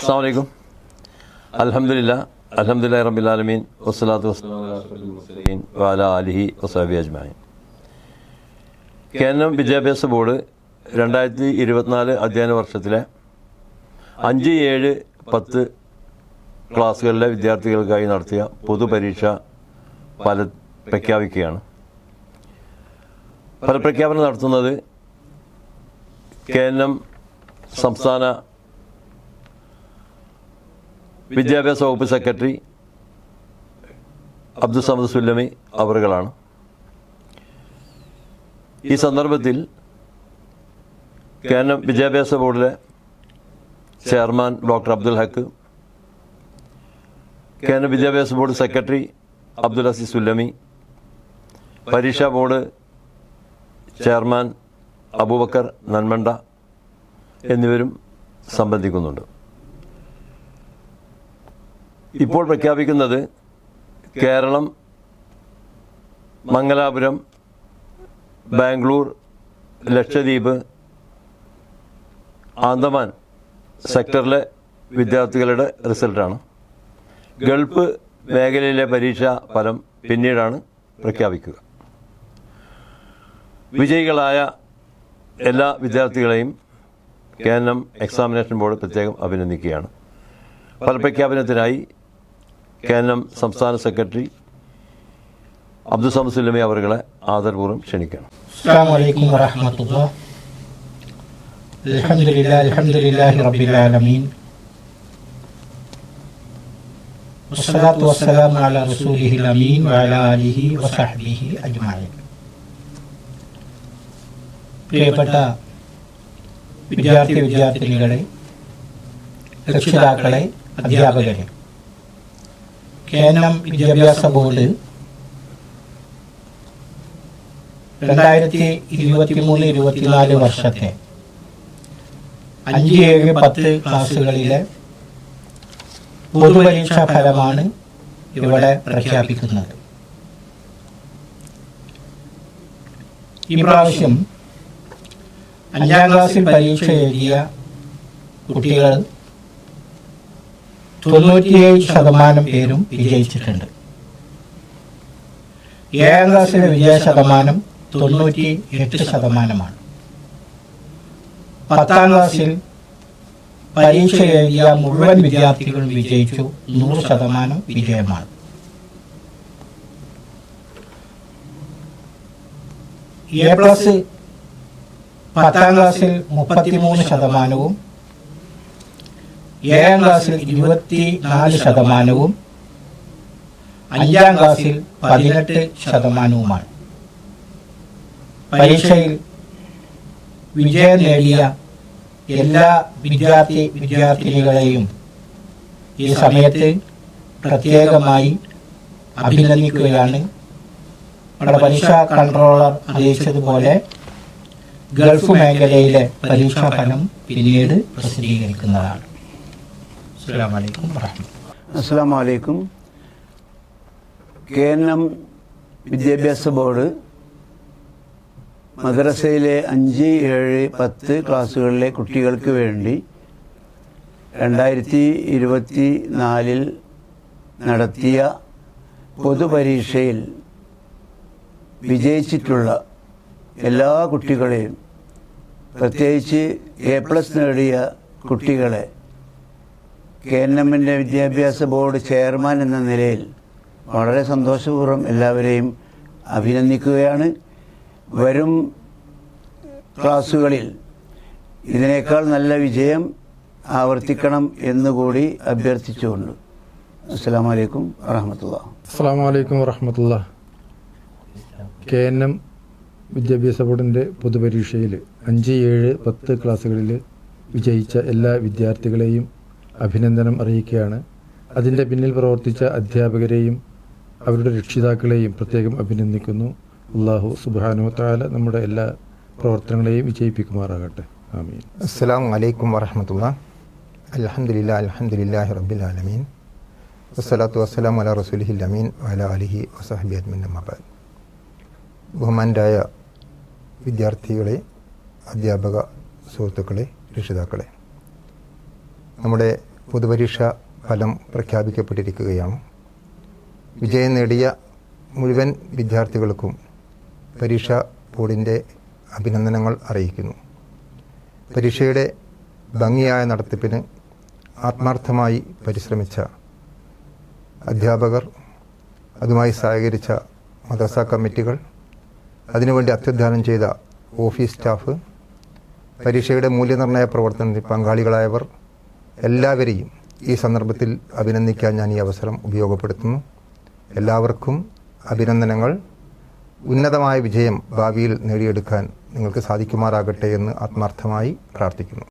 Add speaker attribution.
Speaker 1: അസ്സാം വലൈക്കും അലഹമില്ല അലഹമില്ല റബിലാലമീൻ വസ്സലാത്തു വസ്സലാം വാല അലിഹി വസാബി അജ്മാൻ കേരളം വിദ്യാഭ്യാസ ബോർഡ് രണ്ടായിരത്തി ഇരുപത്തിനാല് അധ്യയന വർഷത്തിലെ അഞ്ച് ഏഴ് പത്ത് ക്ലാസ്സുകളിലെ വിദ്യാർത്ഥികൾക്കായി നടത്തിയ പൊതുപരീക്ഷ ഫല പ്രഖ്യാപിക്കുകയാണ്. ഫലപ്രഖ്യാപനം നടത്തുന്നത് കേന്ദ്രം സംസ്ഥാന വിദ്യാഭ്യാസ വകുപ്പ് സെക്രട്ടറി അബ്ദുൽ സമദ് സുല്ലമി അവറുകളാണ്. ഈ സന്ദർഭത്തിൽ കേന്ദ്ര വിദ്യാഭ്യാസ ബോർഡിലെ ചെയർമാൻ ഡോക്ടർ അബ്ദുൽ ഹക്ക് കേന്ദ്ര വിദ്യാഭ്യാസ ബോർഡ് സെക്രട്ടറി അബ്ദുൽ അസീസ് സുല്ലമി പരീക്ഷാ ബോർഡ് ചെയർമാൻ അബൂബക്കർ നന്മണ്ട എന്നിവരും സംബന്ധിക്കുന്നുണ്ട്. ഇപ്പോൾ പ്രഖ്യാപിക്കുന്നത് കേരളം മംഗലാപുരം ബാംഗ്ലൂർ ലക്ഷദ്വീപ് ആന്തമാൻ സെക്ടറിലെ വിദ്യാർത്ഥികളുടെ റിസൾട്ടാണ്. ഗൾഫ് മേഖലയിലെ പരീക്ഷാ ഫലം പിന്നീടാണ് പ്രഖ്യാപിക്കുക. വിജയികളായ എല്ലാ വിദ്യാർത്ഥികളെയും കേന്ദ്രം എക്സാമിനേഷൻ ബോർഡ് പ്രത്യേകം അഭിനന്ദിക്കുകയാണ്. ഫലപ്രഖ്യാപനത്തിനായി കേന്ദ്രം സംസ്ഥാന സെക്രട്ടറി അബ്ദുൽ സമദ് സുല്ലമി അവരുകളെ ആദരപൂർവ്വം ക്ഷണിക്കണം
Speaker 2: السلام عليكم ورحمة الله الحمد لله الحمد لله رب العالمين والصلاة والسلام على رسوله الأمين وعلى آله وصحبه أجمعين പ്രിയപ്പെട്ട വിദ്യാർത്ഥി വിദ്യാർത്ഥിനികളെ രക്ഷിതാക്കളെ അധ്യാപകരെ കേന്ദ്രം വിദ്യാഭ്യാസ ബോർഡ്. രണ്ടായിരത്തി ഇരുപത്തി മൂന്ന് ഇരുപത്തിനാല് വർഷത്തെ അഞ്ച് ഏഴ് പത്ത് ക്ലാസ്സുകളിലെ പൊതുപരീക്ഷാ ഫലമാണ് ഇവിടെ പ്രഖ്യാപിക്കുന്നത്. ഈ പ്രാവശ്യം അഞ്ചാം ക്ലാസ്സിൽ പരീക്ഷ എഴുതിയ കുട്ടികൾ തൊണ്ണൂറ്റിയേഴ് ശതമാനം പേരും വിജയിച്ചിട്ടുണ്ട്. ഏഴാം ക്ലാസ്സിലെ വിജയ ശതമാനം തൊണ്ണൂറ്റി എട്ട് ശതമാനമാണ്. പത്താം ക്ലാസ്സിൽ പരീക്ഷ എഴുതിയ മുഴുവൻ വിദ്യാർത്ഥികളും വിജയിച്ചു. നൂറ് ശതമാനം വിജയമാണ്. എ പ്ലസ് പത്താം ക്ലാസ്സിൽ മുപ്പത്തിമൂന്ന് ശതമാനവും ഏഴാം ക്ലാസ്സിൽ ഇരുപത്തി നാല് ശതമാനവും അഞ്ചാം ക്ലാസ്സിൽ പതിനെട്ട് ശതമാനവുമാണ്. പരീക്ഷയിൽ വിജയം നേടിയ എല്ലാ വിദ്യാർത്ഥി വിദ്യാർത്ഥിനികളെയും ഈ സമയത്ത് പ്രത്യേകമായി അഭിനന്ദിക്കുകയാണ്. നമ്മുടെ പരീക്ഷാ കൺട്രോളർ അറിയിച്ചതുപോലെ ഗൾഫ് മേഖലയിലെ പരീക്ഷാ ഫലം പിന്നീട് പ്രസിദ്ധീകരിക്കുന്നതാണ്. അസ്സാം വലൈക്കും
Speaker 3: അസ്സാം വലൈക്കും കേന്ദ്രം വിദ്യാഭ്യാസ ബോർഡ് മദ്രസയിലെ അഞ്ച് ഏഴ് പത്ത് ക്ലാസ്സുകളിലെ കുട്ടികൾക്ക് വേണ്ടി രണ്ടായിരത്തി ഇരുപത്തി നാലിൽ നടത്തിയ പൊതുപരീക്ഷയിൽ വിജയിച്ചിട്ടുള്ള എല്ലാ കുട്ടികളെയും പ്രത്യേകിച്ച് എ പ്ലസ് നേടിയ കുട്ടികളെ കേന്ദ്രമിന്റെ വിദ്യാഭ്യാസ ബോർഡ് ചെയർമാൻ എന്ന നിലയിൽ വളരെ സന്തോഷപൂർവം എല്ലാവരെയും അഭിനന്ദിക്കുകയാണ്. വരും ക്ലാസ്സുകളിൽ ഇതിനേക്കാൾ നല്ല വിജയം ആവർത്തിക്കണം എന്നുകൂടി അഭ്യർത്ഥിച്ചുകൊണ്ട്. അസ്സാം വലൈക്കും വാഹമത്തുള്ള
Speaker 4: അസ്സാം വലൈക്കും വറഹമത്തുള്ള കെ എൻ എം വിദ്യാഭ്യാസ ബോർഡിന്റെ പൊതുപരീക്ഷയിൽ അഞ്ച് ഏഴ് പത്ത് ക്ലാസ്സുകളിൽ വിജയിച്ച എല്ലാ വിദ്യാർത്ഥികളെയും അഭിനന്ദനം അറിയിക്കുകയാണ്. അതിന്റെ പിന്നിൽ പ്രവർത്തിച്ച അധ്യാപകരെയും അവരുടെ രക്ഷിതാക്കളെയും പ്രത്യേകം അഭിനന്ദിക്കുന്നു. അള്ളാഹു സുബാനു താല നമ്മുടെ എല്ലാ പ്രവർത്തനങ്ങളെയും വിജയിപ്പിക്കുമാറാകട്ടെ. ആമീൻ.
Speaker 5: അസ്സാം വലൈക്കും വറഹമത്തുള്ള അലഹമില്ല അലഹമുല്ലാഹി റബ്ബിലാലമീൻ വസ്സലാത്തു വസ്സലാം അല റസൂലിഹിൽ അമീൻ വല അലിഹി വസഹബി അദ്മിൻ മബാദ് ബഹുമാനരായ വിദ്യാർത്ഥികളെ അധ്യാപക സുഹൃത്തുക്കളെ രക്ഷിതാക്കളെ നമ്മുടെ പൊതുപരീക്ഷ ഫലം പ്രഖ്യാപിക്കപ്പെട്ടിരിക്കുകയാണ്. വിജയം നേടിയ മുഴുവൻ വിദ്യാർത്ഥികൾക്കും പരീക്ഷാ ബോർഡിന്റെ അഭിനന്ദനങ്ങൾ അറിയിക്കുന്നു. പരീക്ഷയുടെ ഭംഗിയായ നടത്തിപ്പിന് ആത്മാർത്ഥമായി പരിശ്രമിച്ച അധ്യാപകർ അതുമായി സഹകരിച്ച മദ്രസ കമ്മിറ്റികൾ അതിനുവേണ്ടി അത്യുദ്ധാനം ചെയ്ത ഓഫീസ് സ്റ്റാഫ് പരീക്ഷയുടെ മൂല്യനിർണയ പ്രവർത്തനത്തിൽ പങ്കാളികളായവർ എല്ലാവരെയും ഈ സന്ദർഭത്തിൽ അഭിനന്ദിക്കാൻ ഞാൻ ഈ അവസരം ഉപയോഗപ്പെടുത്തുന്നു. എല്ലാവർക്കും അഭിനന്ദനങ്ങൾ. ഉന്നതമായ വിജയം ഭാവിയിൽ നേടിയെടുക്കാൻ നിങ്ങൾക്ക് സാധിക്കുമാറാകട്ടെ എന്ന് ആത്മാർത്ഥമായി പ്രാർത്ഥിക്കുന്നു.